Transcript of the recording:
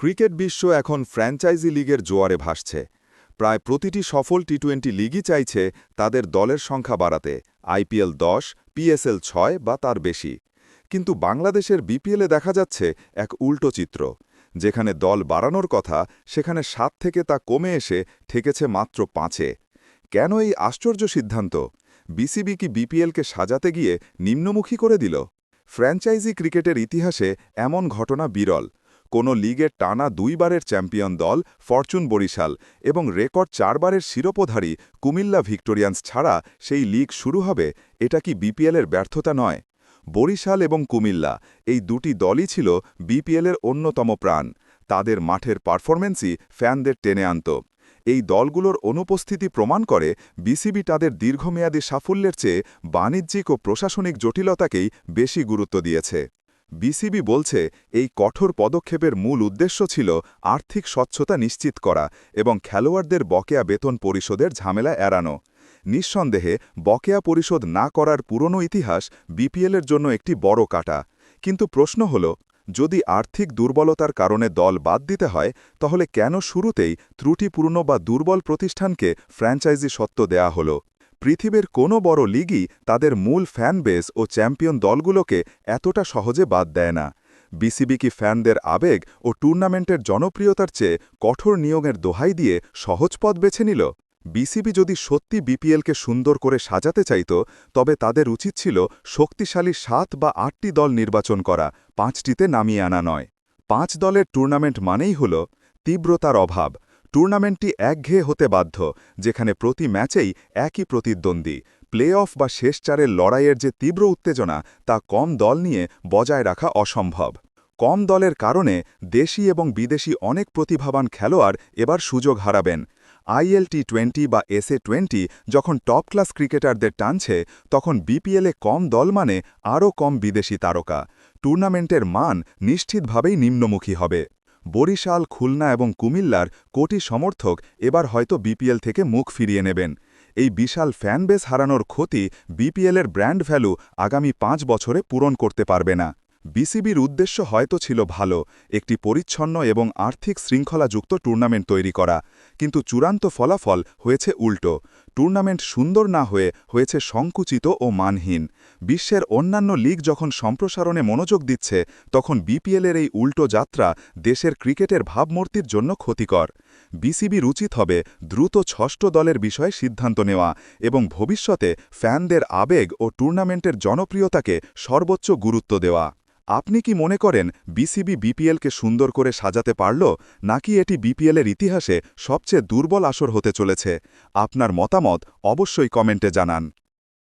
Cricket বিশ্ব এখন franchise লিগের জোয়ারে ভাসছে। প্রায় প্রতিটি সফল টি টোয়েন্টি লিগই চাইছে তাদের দলের সংখ্যা বাড়াতে আইপিএল দশ পিএসএল ছয় বা তার বেশি। কিন্তু বাংলাদেশের বিপিএলে দেখা যাচ্ছে এক উল্টো চিত্র। যেখানে দল বাড়ানোর কথা, সেখানে সাত থেকে তা কমে এসে ঠেকেছে মাত্র পাঁচে। কেন এই আশ্চর্য সিদ্ধান্ত? বিসিবি কি বিপিএলকে সাজাতে গিয়ে নিম্নমুখী করে দিল? ফ্র্যাঞ্চাইজি ক্রিকেটের ইতিহাসে এমন ঘটনা বিরল। কোনো লিগের টানা দুইবারের চ্যাম্পিয়ন দল ফরচুন বরিশাল এবং রেকর্ড চারবারের শিরোপধারী কুমিল্লা ভিক্টোরিয়ান্স ছাড়া সেই লিগ শুরু হবে, এটা কি বিপিএলের ব্যর্থতা নয়? বরিশাল এবং কুমিল্লা এই দুটি দলই ছিল বিপিএলের অন্যতম প্রাণ। তাদের মাঠের পারফরমেন্সই ফ্যানদের টেনে আনত। এই দলগুলোর অনুপস্থিতি প্রমাণ করে বিসিবি তাদের দীর্ঘমেয়াদী সাফল্যের চেয়ে বাণিজ্যিক ও প্রশাসনিক জটিলতাকেই বেশি গুরুত্ব দিয়েছে। বিসিবি বলছে, এই কঠোর পদক্ষেপের মূল উদ্দেশ্য ছিল আর্থিক স্বচ্ছতা নিশ্চিত করা এবং খেলোয়াড়দের বকেয়া বেতন পরিশোধের ঝামেলা এড়ানো। নিঃসন্দেহে, বকেয়া পরিশোধ না করার পুরনো ইতিহাস বিপিএলের জন্য একটি বড় কাটা। কিন্তু প্রশ্ন হল, যদি আর্থিক দুর্বলতার কারণে দল বাদ দিতে হয়, তাহলে কেন শুরুতেই ত্রুটিপূর্ণ বা দুর্বল প্রতিষ্ঠানকে ফ্র্যাঞ্চাইজি সত্ত্ব দেয়া হল? পৃথিবীর কোনো বড় লিগই তাদের মূল ফ্যান বেস ও চ্যাম্পিয়ন দলগুলোকে এতটা সহজে বাদ দেয় না। বিসিবি কি ফ্যানদের আবেগ ও টুর্নামেন্টের জনপ্রিয়তার চেয়ে কঠোর নিয়মের দোহাই দিয়ে সহজ পথ বেছে নিল? বিসিবি যদি সত্যি বিপিএলকে সুন্দর করে সাজাতে চাইত, তবে তাদের উচিত ছিল শক্তিশালী সাত বা আটটি দল নির্বাচন করা, পাঁচটিতে নামিয়ে আনা নয়। পাঁচ দলের টুর্নামেন্ট মানেই হল তীব্রতার অভাব। টুর্নামেন্টটি একঘেয়ে হতে বাধ্য, যেখানে প্রতি ম্যাচেই একই প্রতিদ্বন্দ্বী প্লে অফ বা শেষ চারের লড়াইয়ের যে তীব্র উত্তেজনা, তা কম দল নিয়ে বজায় রাখা অসম্ভব। কম দলের কারণে দেশি এবং বিদেশি অনেক প্রতিভাবান খেলোয়াড় এবার সুযোগ হারাবেন। আইএল টি টোয়েন্টি বা এসএ টোয়েন্টি যখন টপ ক্লাস ক্রিকেটারদের টানছে, তখন বিপিএলে কম দল মানে আরও কম বিদেশি তারকা। টুর্নামেন্টের মান নিশ্চিতভাবেই নিম্নমুখী হবে। বরিশাল, খুলনা এবং কুমিল্লার কোটি সমর্থক এবার হয়তো বিপিএল থেকে মুখ ফিরিয়ে নেবেন। এই বিশাল ফ্যান বেস হারানোর ক্ষতি বিপিএলের ব্র্যান্ড ভ্যালু আগামী পাঁচ বছরে পূরণ করতে পারবে না। বিসিবির উদ্দেশ্য হয়তো ছিল ভালো, একটি পরিচ্ছন্ন এবং আর্থিক শৃঙ্খলাযুক্ত টুর্নামেন্ট তৈরি করা, কিন্তু চূড়ান্ত ফলাফল হয়েছে উল্টো। টুর্নামেন্ট সুন্দর না হয়ে হয়েছে সংকুচিত ও মানহীন। বিশ্বের অন্যান্য লিগ যখন সম্প্রসারণে মনোযোগ দিচ্ছে, তখন বিপিএলের এই উল্টো যাত্রা দেশের ক্রিকেটের ভাবমূর্তির জন্য ক্ষতিকর। বিসিবির উচিত হবে দ্রুত ষষ্ঠ দলের বিষয়ে সিদ্ধান্ত নেওয়া এবং ভবিষ্যতে ফ্যানদের আবেগ ও টুর্নামেন্টের জনপ্রিয়তাকে সর্বোচ্চ গুরুত্ব দেওয়া। আপনি কি মনে করেন বিসিবি বিপিএলকে সুন্দর করে সাজাতে পারল, নাকি এটি বিপিএলের ইতিহাসে সবচেয়ে দুর্বল আসর হতে চলেছে? আপনার মতামত অবশ্যই কমেন্টে জানান।